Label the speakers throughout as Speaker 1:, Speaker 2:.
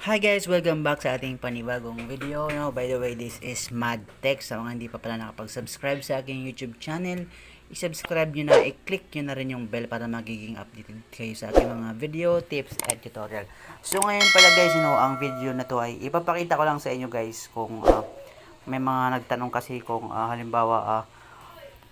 Speaker 1: Hi guys, welcome back sa ating panibagong video. No, by the way, this is Mad Tech. Sa mga hindi pa pala nakapag-subscribe sa aking YouTube channel, i-subscribe nyo na, i-click nyo na rin yung bell para magiging updated kayo sa aking mga video, tips, at tutorial. So ngayon pala guys, you know, ang video na to ay ipapakita ko lang sa inyo guys kung ah, may mga nagtanong kasi kung ah, halimbawa ah,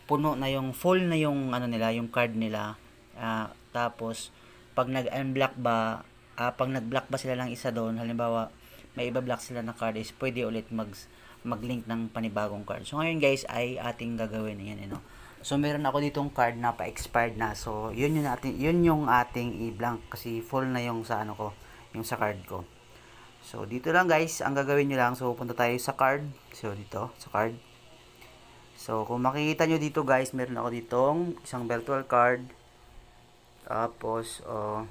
Speaker 1: puno na yung full na yung ano nila, yung card nila. Ah, tapos pag nag-unblock ba, ah, pag nag-block ba sila ng isa doon, halimbawa may iba-block sila na card is pwede ulit mag mag-link ng panibagong card. So ngayon guys ay ating gagawin yan, you know. So meron ako ditong card na pa-expired na. So yun yung ating yun yung ating i-blank kasi full na yung sa ano ko, yung sa card ko. So dito lang guys, ang gagawin niyo lang, so punta tayo sa card. So dito, sa card. So, kung makikita nyo dito guys, meron ako ditong isang virtual card. Tapos, oh,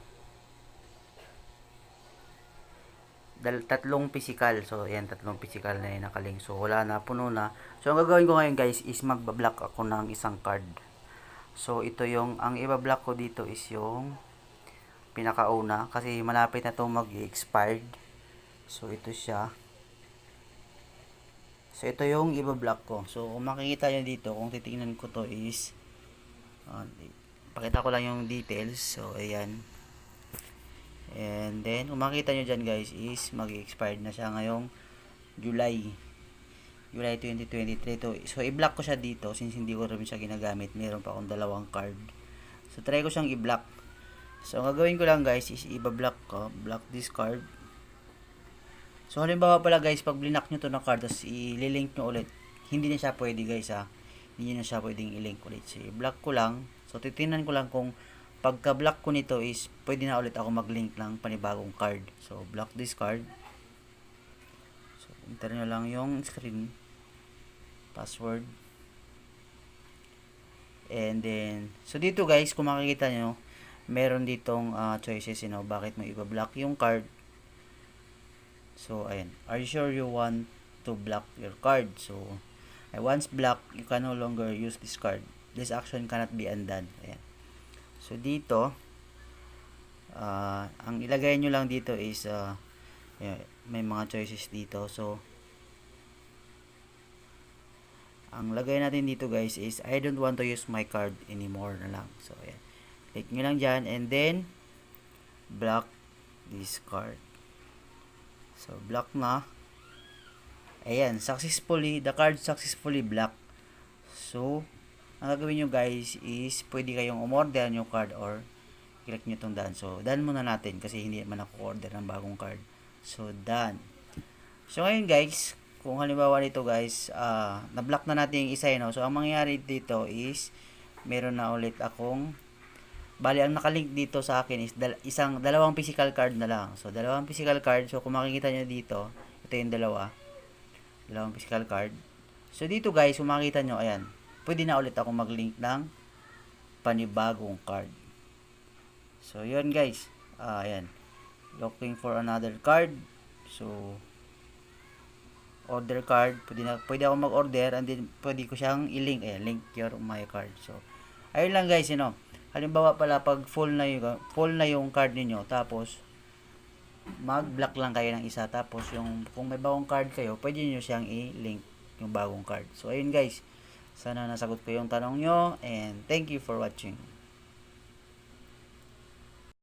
Speaker 1: dal tatlong physical. So, ayan, tatlong physical na yung nakalink. So, wala na, puno na. So, ang gagawin ko ngayon guys is magbablock ako ng isang card. So, ito yung, ang ibablock ko dito is yung pinakauna. Kasi malapit na itong mag-expired. So, ito siya. So, ito yung ibablock ko. So, kung makikita nyo dito, kung titingnan ko to is, uh, pakita ko lang yung details. So, ayan. And then, kung makikita nyo dyan guys, is mag-expired na siya ngayong July. July 2023 to. So, i-block ko siya dito since hindi ko rin siya ginagamit. Meron pa akong dalawang card. So, try ko siyang i-block. So, ang gagawin ko lang guys is i-block ko. Block this card. So, halimbawa pala guys, pag blinak nyo to na card, tapos i-link nyo ulit, hindi na siya pwede guys ha. Hindi na siya pwedeng i-link ulit. So, i-block ko lang. So, titingnan ko lang kung pagka-block ko nito is, pwede na ulit ako mag-link ng panibagong card. So, block this card. So, enter nyo lang yung screen. Password. And then, so dito guys, kung makikita nyo, meron ditong uh, choices, you know, bakit mo i-block yung card So, ayan. Are you sure you want to block your card? So, once blocked, you can no longer use this card. This action cannot be undone. Ayan. So, dito, uh, ang ilagay nyo lang dito is, uh, may mga choices dito. So, ang lagay natin dito guys is, I don't want to use my card anymore na lang. So, ayan. Click nyo lang dyan and then, block this card. So, block na. Ayan, successfully, the card successfully blocked. So, ang gagawin nyo guys is, pwede kayong umorder yung card or click nyo itong done. So, done muna natin kasi hindi naman ako order ng bagong card. So, done. So, ngayon guys, kung halimbawa nito guys, uh, na-block na natin yung isa yun. No? So, ang mangyayari dito is, meron na ulit akong Bali, ang nakalink dito sa akin is dal- isang dalawang physical card na lang. So, dalawang physical card. So, kung makikita nyo dito, ito yung dalawa. Dalawang physical card. So, dito guys, kung makikita nyo, ayan, pwede na ulit ako mag-link ng panibagong card. So, yun guys. Uh, ayan. Looking for another card. So, order card. Pwede, na, pwede ako mag-order and then pwede ko siyang i-link. Ayan, link your my card. So, ayun lang guys, you know halimbawa pala pag full na yung full na yung card niyo tapos mag-block lang kayo ng isa tapos yung kung may bagong card kayo pwede niyo siyang i-link yung bagong card so ayun guys sana nasagot ko yung tanong nyo and thank you for watching